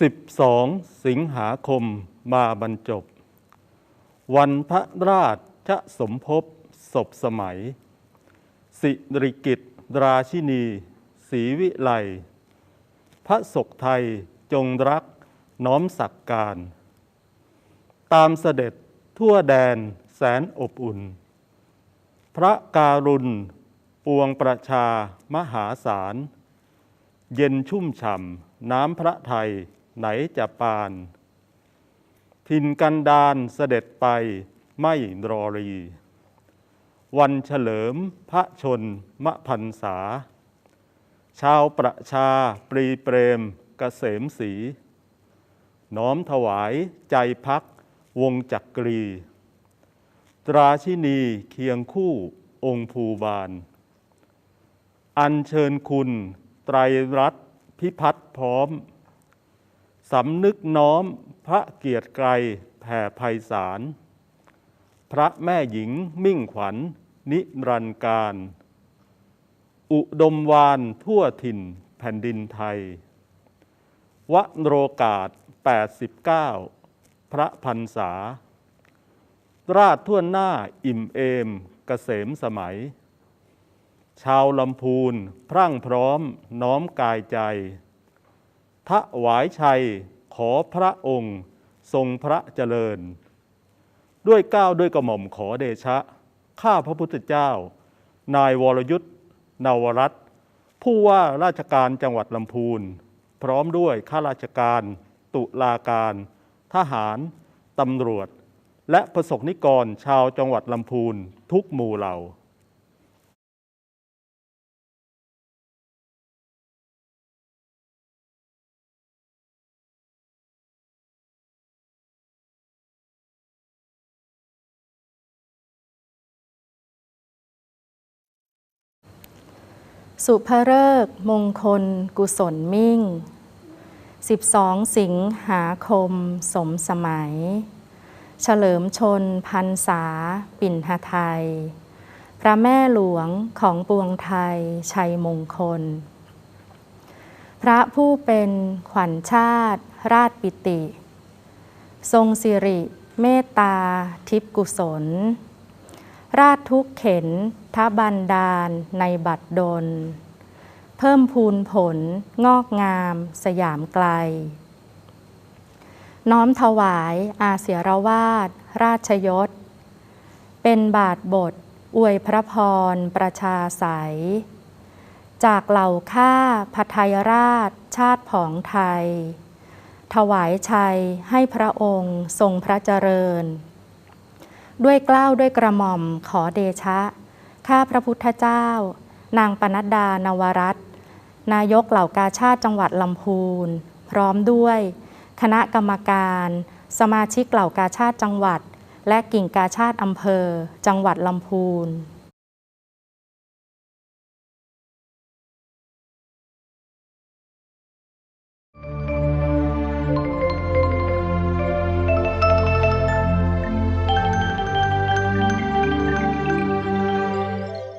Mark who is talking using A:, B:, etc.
A: 12 สิงหาคมมาบรรจบ วันพระราชสมภพศพสมัย สิริกิตราชินี ศรีวิไล พระศกไทยจงรักน้อมสักการ ตามเสด็จทั่วแดนแสนอบอุ่น พระการุณปวงประชามหาศาล เย็นชุ่มฉ่ำน้ำพระไทย ไหนจะปาน ทินกันดานเสด็จไปไม่รอรี วันเฉลิมพระชนมะพันษา ชาวประชาปรีเปรมกเกษมสีน้อมถวายใจพักวงจักรี ตราชินีเคียงคู่องค์ภูบาล อัญเชิญคุณไตรรัตน์พิพัฒน์พร้อม สำนึกน้อมพระเกียรติไกรแผ่ไพศาล พระแม่หญิงมิ่งขวัญนิรันดร์การ อุดมวานทั่วถิ่นแผ่นดินไทย วโรกาส 89 พระพันษา ราชทั่วหน้าอิ่มเอมเกษมสมัย ชาวลำพูนพรั่งพร้อมน้อมกายใจ ทะหวายชัยขอพระองค์ ทรงพระเจริญ ด้วยก้าวด้วยกระหม่อมขอเดชะ ข้าพระพุทธเจ้า นายวรยุทธ์นาวรัตผู้ว่าราชการจังหวัดลำพูน พร้อมด้วยข้าราชการ ตุลาการ ทหาร ตำรวจ และประสบนิกรชาวจังหวัดลำพูนทุกหมู่เหล่า
B: สุภเริกมงคล กุศลมิ่ง 12 สิงหาคม สมสมัย เฉลิมชนพันษา ปิ่นหไทย พระแม่หลวงของปวงไทย ชัยมงคล พระผู้เป็นขวัญชาติ ราชปิติ ทรงสิริ เมตตา ทิพกุศล ราชทุกเข็นทบันดาลในบัดดล เพิ่มพูนผลงอกงามสยามไกล น้อมถวายอาเสียรวาดราชยศ เป็นบาทบท อวยพระพรประชาสายจากเหล่าข้าพไทยราชชาติผองไทย ถวายชัยให้พระองค์ทรงพระเจริญ ด้วยกล้าวด้วยกระหม่อมขอเดชะ ข้าพระพุทธเจ้า นางปนัดดานวรัตนายกเหล่ากาชาติจังหวัดลำพูน พร้อมด้วย คณะกรรมการ สมาชิกเหล่ากาชาติจังหวัด และกิ่งกาชาติอำเภอ จังหวัดลำพูน